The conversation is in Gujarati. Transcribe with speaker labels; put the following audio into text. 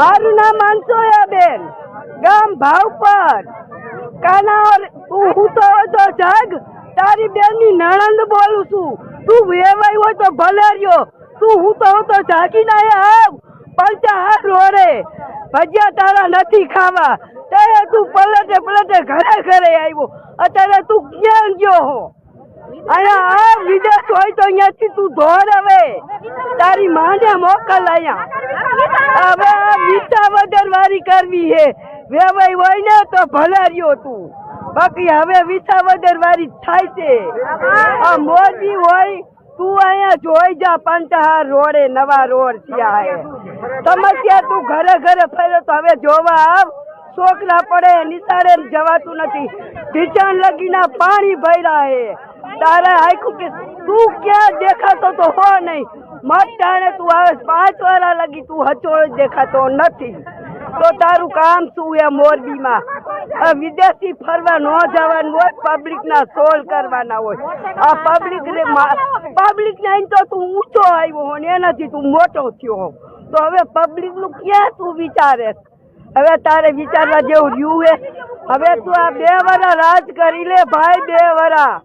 Speaker 1: મારું નામ બેન. ગામ ભાવપર. કાના તું હું તો તો જગ. તારી બેનની નણંદ બોલું છું. તું વેવાઈ હોય તો ભલે રહ્યો. તું હું તો તો આયા આવ. પંચા હાથ રોડે. ભજીયા તારા નથી ખાવા. ત્યારે તું પલટે પલટે ઘરે ઘરે આવ્યો. અત્યારે તું ક્યાં ગયો હો? અહીંયા આ વિદેશ હોય તો અહીંયાથી તું ધોર હવે. તારી માને મોકલ અહીંયા. હવે વિસા વગર વારી કરવી હે વેવાઈ હોય ને તો ભલાર્યો તું. બાકી હવે વિસા વગર વારી થાય છે. આ મોદી હોય, તું અહીંયા જોઈ જા પંચહાર રોડે, નવા રોડ થયા સમસ્યા તું ઘરે ઘરે ફેરો તો હવે જોવા આવ. છોકરા પડે, નિશાળે જવાતું નથી. ઢીચાણ લગીના પાણી ભર્યા હે. તારે આખું કે તું ક્યાં દેખાતો તો હો નહીં. મટાણે તું આવે પાંચ વાળા લગી તું હચોળ દેખાતો નથી. તો તારું કામ શું એ મોરબીમાં? વિદેશી ફરવા ન જવાનું હોય પબ્લિક ના સોલ કરવાના હોય. આ પબ્લિક પબ્લિક ને તો તું ઊંચો આવ્યો હો એનાથી તું મોટો થયો હો તો હવે પબ્લિકનું ક્યાં તું વિચારે હવે તારે વિચારવા જેવું રહ્યું હે? હવે તું આ બે વરા રાજ કરી લે, ભાઈ, બે વરા.